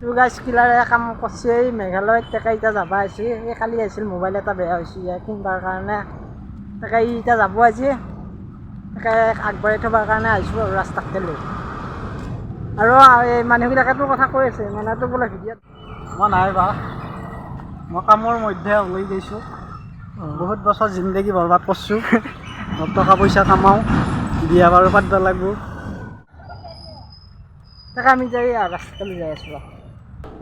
তোৰ গাছ কিলাৰে কাম কৰিছে এই মেঘালয়ত তাকে এতিয়া যাব আহিছে। এই কালি আহিছিল মোবাইল এটা বেয়া হৈছে কিনিবৰ কাৰণে। তাকে ই এতিয়া যাব আজি। তাকে আগবাঢ়াই থবৰ কাৰণে আহিছোঁ আৰু ৰাস্তাতে লৈ। আৰু এই মানুহবিলাকে তোৰ কথা কৈ আছে মানে তোৰ বোলে ভিডিঅ'ত মই নাই বা। মই কামৰ মধ্যে ওলাই গৈছোঁ। বহুত বছৰ জিন্দগী বৰবাদ কৰিছোঁ। টকা পইচা কামাওঁ বিয়া বাৰু পাতিব লাগিব। তাকে আমি যাই ৰাস্তালৈ যাই আছোঁ।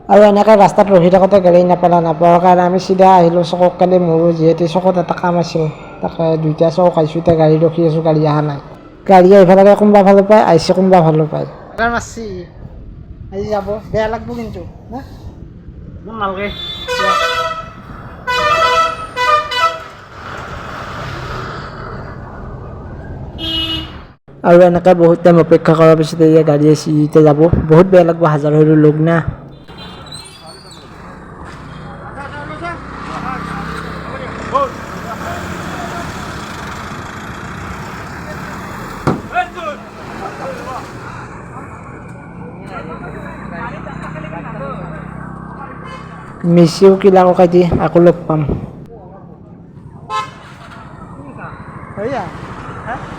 আৰু এনেকৈ ৰাস্তাত ৰখি থাকোঁতে গাড়ী নাপালা নাপাওঁ কাৰণে আমি চিধা আহিলোঁ চকক কালি মোৰো যিহেতু চকত এটা কাম আছিল তাকে দুইটা চক আহিছোঁ এতিয়া গাড়ী ৰখি আছোঁ গাড়ী অহা নাই। গাড়ী আহিব লাগে কোনোবা ফালৰ পৰাই আহিছে কোনোবা ফালৰ পৰাই। এবাৰ আজি যাব বেয়া লাগব কিন্তু নালাগে। আৰু এনেকৈ বহুত টাইম অপেক্ষা কৰাৰ পিছত এই গাড়ী আহিছে এতিয়া যাব। বহুত বেয়া লাগব হাজাৰ সৰু লোক না। মিচিও কিলা ককাই দি আকৌ লগ পাম। সেয়া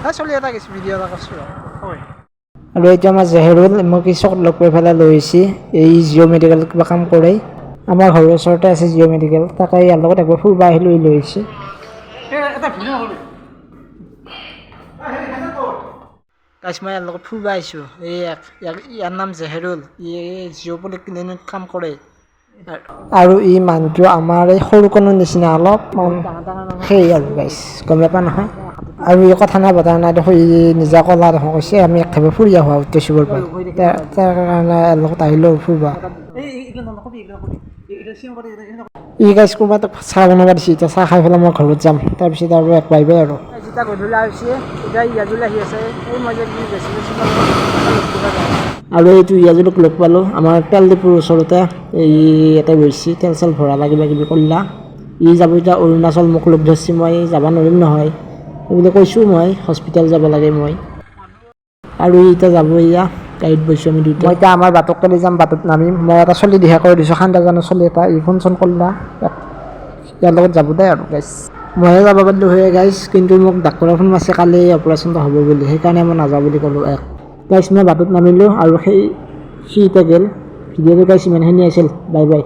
হা চলি এটা গৈছে ভিডিঅ' এটা কৰিছোঁ ৰ। হয় আৰু এতিয়া আমাৰ জেহেৰুল মোক কিছু লগ কৰি পেলাই লৈ আহিছে। এই জিঅ' মেডিকেলত কিবা কাম কৰে আমাৰ ঘৰৰ ওচৰতে আছে জিঅ' মেডিকেল। তাকে ইয়াৰ লগত একবাৰ ফুৰিব আহিলোঁ লৈ আহিছে এটা ভিডিঅ' কৰোঁ গাইছ মই ইয়াৰ লগত ফুৰিব আহিছোঁ এই ইয়াক- ইয়াক- ইয়াৰ নাম জেহেৰুল। ই জিঅ' পলি কাম কৰে। আৰু ই মানুহটো আমাৰ এই সৰুকণৰ নিচিনা অলপমান সেই আৰু গাইছ গম নাপা নহয়। আৰু এই কথা নাই বতৰা নাই, দেখোন ই নিজা ক'লা দেখোন কৈছে, আমি একেবাৰে ফুৰি আহোঁ উদ্দেশ্যবোৰ পাই তাৰ কাৰণে ইয়াৰ লগত আহিলোঁ ফুৰিব। ই গাইছ কোনোবা চাহ বনাব দিছে, এতিয়া চাহ খাই পেলাই মই ঘৰত যাম। তাৰপিছত আৰু এক পাৰিবই আৰু। যেতিয়া গধূলি হৈছে এতিয়া ইয়াজুল আহি আছে। এই মই যে বেছি বেছি আৰু এইটো ইয়াজুলক লগ পালোঁ। আমাৰ তেল ডিপুৰ ওচৰতে এই ইয়াতে গৈছে তেল চেল ভৰালা কিবা কিবি কৰিলা ই যাব এতিয়া অৰুণাচল মোক লগ ধৰিছে মই যাব নোৱাৰিম নহয়। এইবুলি কৈছোঁ মই হস্পিটেল যাব লাগে মই। আৰু ই এতিয়া যাব এয়া গাড়ীত বহিছোঁ আমি দুটা মই এতিয়া আমাৰ বাটক কালি যাম বাটত নামিম। মই এটা চলি দিহা কৰি দিছোঁ খান্দাজানৰ চলি এটা। ই ফোন চোন কৰিলা ইয়াৰ লগত যাব দে আৰু গাইছ ময়ে যাব পাৰিলোঁ হয় গাইজ কিন্তু মোক ডাক্তৰৰ ফোন আছে কালি অপাৰেশ্যনটো হ'ব বুলি, সেইকাৰণে মই নাযাওঁ বুলি ক'লোঁ এক। গাইছ মই বাটত নামিলোঁ আৰু সেই, সি এতিয়া গ'ল। ভিডিঅ'টো গাইছ ইমানখিনি আছিল। Bye bye